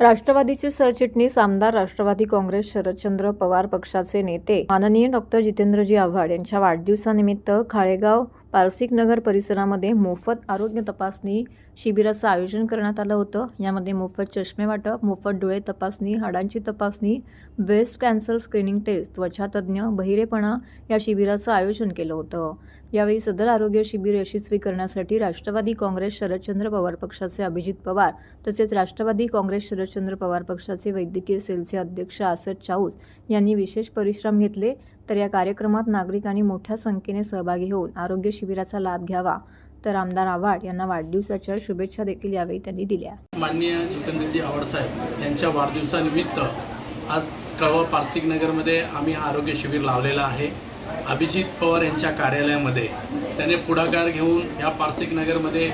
राष्ट्रवादीचे सरचिटणीस आमदार राष्ट्रवादी काँग्रेस शरदचंद्र पवार पक्षाचे नेते माननीय डॉक्टर जितेंद्रजी आव्हाड यांच्या वाढदिवसानिमित्त खाळेगाव पारसिक नगर परिसरामध्ये मोफत आरोग्य तपासणी शिबिराचं आयोजन करण्यात आलं होतं. यामध्ये मोफत चष्मे वाटप मोफत डोळे तपासणी हाडांची तपासणी ब्रेस्ट कॅन्सर स्क्रीनिंग टेस्ट त्वचातज्ञ बहिरेपणा या शिबिराचं आयोजन केलं होतं. यावेळी सदर आरोग्य शिबिर यशस्वी करण्यासाठी राष्ट्रवादी काँग्रेस शरदचंद्र पवार पक्षाचे अभिजित पवार तसेच राष्ट्रवादी काँग्रेस शरदचंद्र पवार पक्षाचे वैद्यकीय सेलचे अध्यक्ष आसद चाऊस यांनी विशेष परिश्रम घेतले. तर या कार्यक्रमात नागरिकांनी मोठ्या संख्येने सहभागी होऊन आरोग्य शिबिराचा लाभ घ्यावा. तर आमदार आव्हाड यांना वाढदिवसाच्या शुभेच्छा देखील यावेळी त्यांनी दिल्या. माननीय जितेंद्रजी आवडसाहेब यांच्या वाढदिवसानिमित्त आज कळवा पारसिक नगरमध्ये आम्ही आरोग्य शिबिर लावलेलं आहे. अभिजित पवार यांच्या कार्यालयामध्ये त्याने पुढाकार घेऊन या पारसिक नगरमध्ये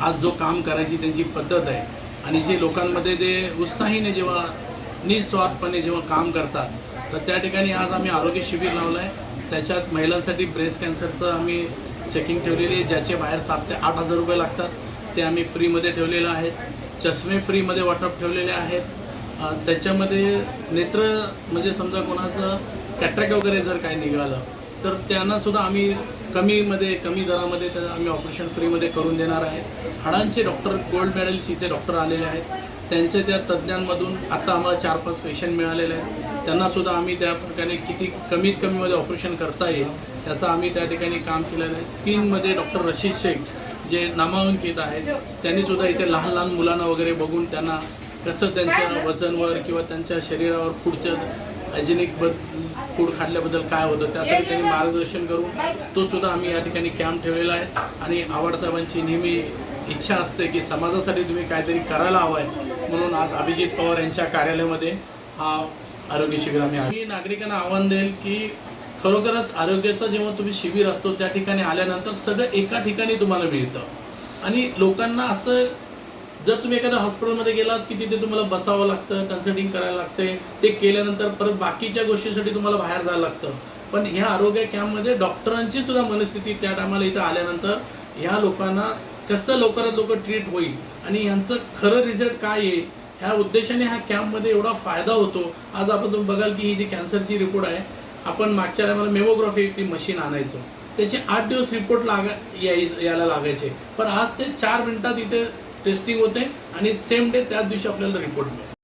आज जो काम करायची त्यांची पद्धत आहे आणि जे लोकांमध्ये ते उत्साहीने जेव्हा निस्वार्थपणे जेव्हा काम करतात तर त्या ठिकाणी आज आम्ही आरोग्य शिबिर लावलं आहे त्याच्यात महिलांसाठी ब्रेस्ट कॅन्सरचं आम्ही चेकिंग ठेवलेली आहे ज्याचे बाहेर सात ते आठ हजार रुपये लागतात. ते आम्ही फ्रीमध्ये ठेवलेलं आहे. चष्मे फ्रीमध्ये वाटप ठेवलेले आहेत. त्याच्यामध्ये नेत्र म्हणजे समजा कोणाचं कॅट्रॅक वगैरे जर काही निघालं तर त्यांनासुद्धा आम्ही कमीमध्ये कमी दरामध्ये त्या आम्ही ऑपरेशन फ्रीमध्ये करून देणार आहे. हाडांचे डॉक्टर गोल्ड मेडल्स इथे डॉक्टर आलेले आहेत. त्यांचे त्या तज्ज्ञांमधून आता आम्हाला चार पाच पेशंट मिळालेले आहेत. त्यांना सुद्धा आम्ही त्या प्रकारे किती कमीत कमीमध्ये ऑपरेशन करता येईल त्याचं आम्ही त्या ठिकाणी काम केलेलं आहे. स्किनमध्ये डॉक्टर रशीद शेख जे नामांकित आहेत त्यांनी सुद्धा इथे लहान लहान मुलांना वगैरे बघून त्यांना कसं त्यांच्या वजनवर किंवा त्यांच्या शरीरावर पुढच्या हायजेनिक बद फूड खाल्ल्याबद्दल काय होतं त्यासाठी त्यांनी मार्गदर्शन करून तो सुद्धा आम्ही या ठिकाणी कॅम्प ठेवलेला आहे. आणि आवाडसाहेबांची नेहमी इच्छा असते की समाजासाठी तुम्ही काहीतरी करायला हवं आहे म्हणून आज अभिजित पवार यांच्या कार्यालयामध्ये हा आरोग्य शिबिर आम्ही मी नागरिकांना आव्हान देईल की खरोखरच आरोग्याचं जेव्हा तुम्ही शिबिर असतो त्या ठिकाणी आल्यानंतर सगळं एका ठिकाणी तुम्हाला मिळतं. आणि लोकांना असं जर तुम्ही एखाद्या हॉस्पिटलमध्ये गेलात की तिथे तुम्हाला बसावं लागतं कन्सल्टिंग करायला लागते ते केल्यानंतर परत बाकीच्या गोष्टींसाठी तुम्हाला बाहेर जायला लागतं. पण ह्या आरोग्य कॅम्पमध्ये डॉक्टरांची सुद्धा मनस्थिती त्या टायमाला इथं आल्यानंतर ह्या लोकांना कसं लवकरात लवकर ट्रीट होईल आणि यांचं खरं रिझल्ट काय येईल ह्या उद्देशाने ह्या कॅम्पमध्ये एवढा फायदा होतो. आज आपण तुम्ही बघाल की ही जी कॅन्सरची रिपोर्ट आहे आपण मागच्या टायमाला मेमोग्राफी ती मशीन आणायचं. त्याचे आठ दिवस रिपोर्ट लागा याय यायला लागायचे. पण आज ते चार मिनिटात इथे टेस्टिंग होते आणि सेम डे त्याच दिवशी आपल्याला रिपोर्ट मिळेल.